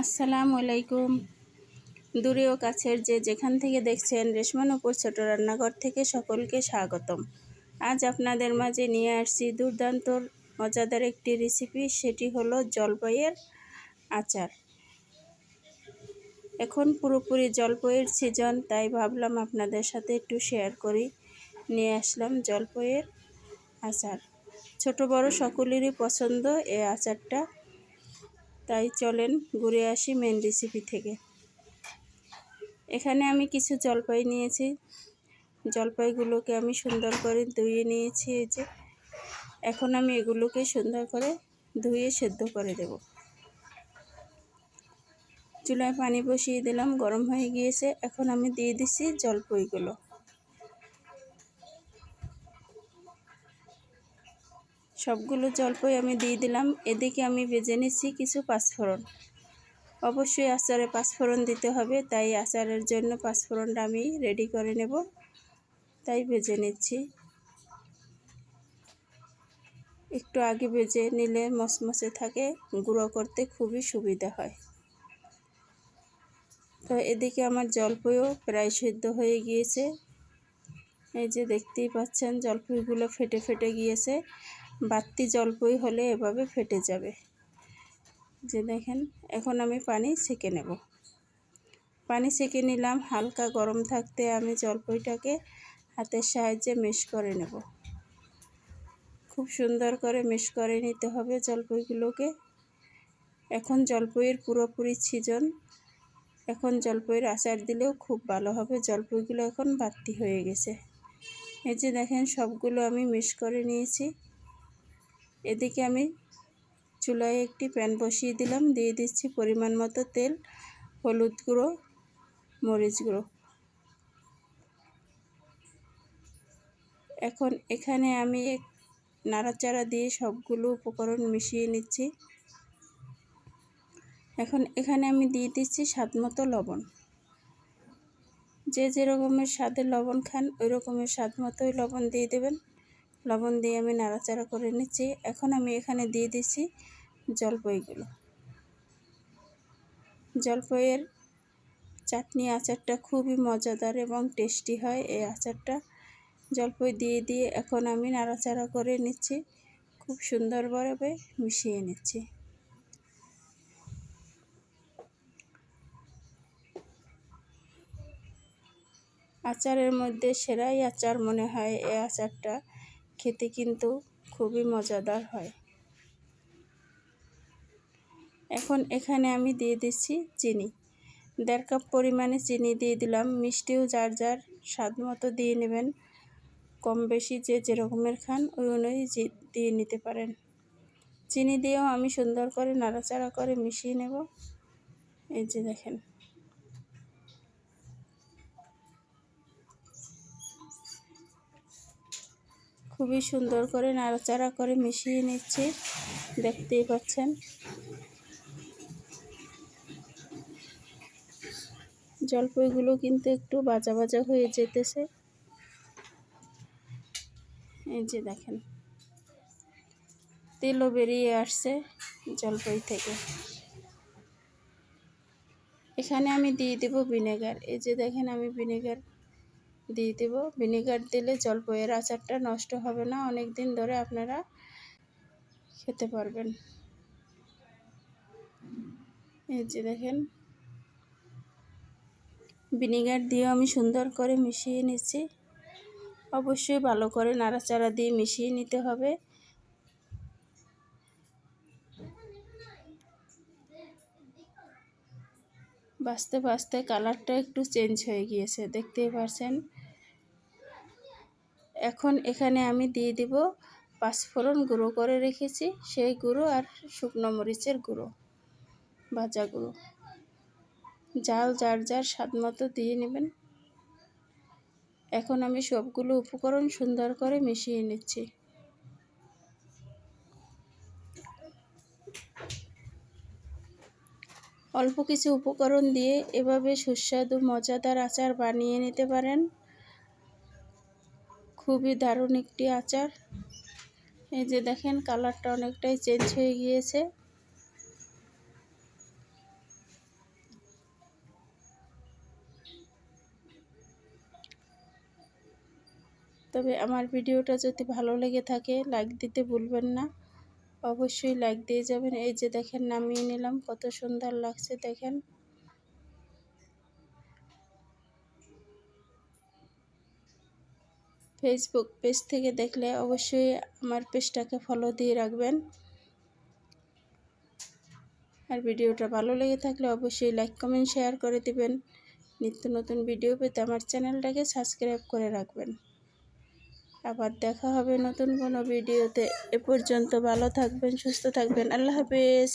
আসসালামু আলাইকুম। দূরে ও কাছের যে যেখান থেকে দেখছেন রেশমানুপুর ছোট রান্নাঘর থেকে সকলকে স্বাগতম। আজ আপনাদের মাঝে নিয়ে আসছি দুর্দান্ত মজাদার একটি রেসিপি সেটি হলো জলপাইয়ের আচার। এখন পুরোপুরি জলপাইয়ের সিজন তাই ভাবলাম আপনাদের সাথে একটু শেয়ার করি। নিয়ে আসলাম জলপাইয়ের আচার। ছোট বড় সকলেরই পছন্দ এই আচারটা। তাই চলেন ঘুরে আসি মেন রেসিপি থেকে। এখানে আমি কিছু জলপাই নিয়েছি। জলপাইগুলোকে আমি সুন্দর করে ধুয়ে নিয়েছি এই যে। এখন আমি এগুলোকে সুন্দর করে ধুয়ে সেদ্ধ করে দেব। চুলায় পানি বসিয়ে দিলাম, গরম হয়ে গিয়েছে। এখন আমি দিয়ে দিচ্ছি জলপাইগুলো। সবগুলো জলপাই আমি দিয়ে দিলাম। এদিকে আমি ভেজে নিচ্ছি কিছু পাঁচফোড়ন। অবশ্যই আচারে পাঁচফোড়ন দিতে হবে, তাই আচারের জন্য পাঁচফোড়নটা আমি রেডি করে নেব। তাই ভেজে নিচ্ছি। একটু আগে ভেজে নিলে মসমসে থাকে, গুঁড়ো করতে খুবই সুবিধা হয়। তো এদিকে আমার জলপাইও প্রায় সিদ্ধ হয়ে গিয়েছে। এই যে দেখতেই পাচ্ছেন, জলপাইগুলো ফেটে ফেটে গিয়েছে। বাড়তি জলপই হলে এভাবে ফেটে যাবে। যে দেখেন, এখন আমি পানি সেকে নেব। পানি সেকে নিলাম, হালকা গরম থাকতে আমি জলপইটাকে হাতের সাহায্যে মিশ করে নেব। খুব সুন্দর করে মিশ করে নিতে হবে জলপইগুলোকে এখন জলপইয়ের পুরোপুরি ছিজন। এখন জলপইয়ের আচার দিলেও খুব ভালো হবে জলপইগুলো এখন বাড়তি হয়ে গেছে। এই যে দেখেন, সবগুলো আমি মিশ করে নিয়েছি। এদিকে আমি চুলায় একটি প্যান বসিয়ে দিলাম। দিয়ে দিচ্ছি পরিমাণ মতো তেল, হলুদ গুঁড়ো, মরিচ গুঁড়ো। এখন এখানে আমি এক নাড়াচাড়া দিয়ে সবগুলো উপকরণ মিশিয়ে নিচ্ছি। এখন এখানে আমি দিয়ে দিচ্ছি স্বাদ মতো লবণ। যে যে রকমের স্বাদের লবণ খান, ওই রকমের স্বাদ মতোই লবণ দিয়ে দেবেন। লবণ দিয়ে আমি নাড়াচাড়া করে নিচ্ছি। এখন আমি এখানে দিয়ে দিচ্ছি জলপাইগুলো। জলপাইয়ের চাটনি আচারটা খুবই মজাদার এবং টেস্টি হয় এই আচারটা। জলপাই দিয়ে দিয়ে এখন আমি নাড়াচাড়া করে নিচ্ছি। খুব সুন্দরভাবে মিশিয়ে নিচ্ছি। আচারের মধ্যে সেরাই আচার মনে হয় এই আচারটা। খেতে কিন্তু খুবই মজাদার হয়। এখন এখানে আমি দিয়ে দিচ্ছি চিনি। দেড় কাপ পরিমাণে চিনি দিয়ে দিলাম। মিষ্টিও যার যার স্বাদ মতো দিয়ে নেবেন। কম বেশি যে যেরকমের খান ওই অনুযায়ী দিয়ে নিতে পারেন। চিনি দিয়েও আমি সুন্দর করে নাড়াচাড়া করে মিশিয়ে নেব। এই যে দেখেন। খুবই সুন্দর করে নাড়াচাড়া করে মিশিয়ে নিচ্ছি। দেখতেই পাচ্ছেন। জলপাইগুলো কিন্তু একটু বাজা বাজা হয়ে যেতেছে। এই যে দেখেন, তেলও বেরিয়ে আসছে জলপাই থেকে। এখানে আমি দিয়ে দেব ভিনেগার। এই যে দেখেন আমি ভিনেগার দিয়ে দেব। ভিনেগার দিলে জলপাইয়ের আচারটা নষ্ট হবে না অনেক দিন ধরে আপনারা খেতে পারবেন। এই যে দেখেন, ভিনেগার দিয়েও আমি সুন্দর করে মিশিয়ে নিচ্ছি। অবশ্যই ভালো করে নাড়াচাড়া দিয়ে মিশিয়ে নিতে হবে। বাঁচতে বাঁচতে কালারটা একটু চেঞ্জ হয়ে গিয়েছে, দেখতেই পারছেন? এখন এখানে আমি দিয়ে দিব পাঁচফোড়ন গুঁড়ো করে রেখেছি, সেই গুঁড়ো আর শুকনো মরিচের গুঁড়ো, ভাজা গুঁড়ো। জাল যার যার স্বাদ মতো দিয়ে নেবেন। এখন আমি সবগুলো উপকরণ সুন্দর করে মিশিয়ে নিচ্ছি। অল্প কিছু উপকরণ দিয়ে এভাবে সুস্বাদু, মজাদার আচার বানিয়ে নিতে পারেন। খুবই দারুণ একটি আচার। এই যে দেখেন কালারটা অনেকটাই চেঞ্জ হয়ে গিয়েছে। তবে আমার ভিডিওটা যদি ভালো লেগে থাকে লাইক দিতে ভুলবেন না। অবশ্যই লাইক দিয়ে যাবেন। এই যে দেখেন, নামিয়ে নিলাম। কত সুন্দর লাগছে দেখেন। ফেসবুক পেজ থেকে দেখলে অবশ্যই আমার পেজটাকে ফলো দিয়ে রাখবেন। আর ভিডিওটা ভালো লেগে থাকলে অবশ্যই লাইক কমেন্ট শেয়ার করে দিবেন। নিত্য নতুন ভিডিও পেতে আমার চ্যানেলটাকে সাবস্ক্রাইব করে রাখবেন। আবার দেখা হবে নতুন কোনো ভিডিওতে এ পর্যন্ত ভালো থাকবেন, সুস্থ থাকবেন। আল্লাহ হাফেজ।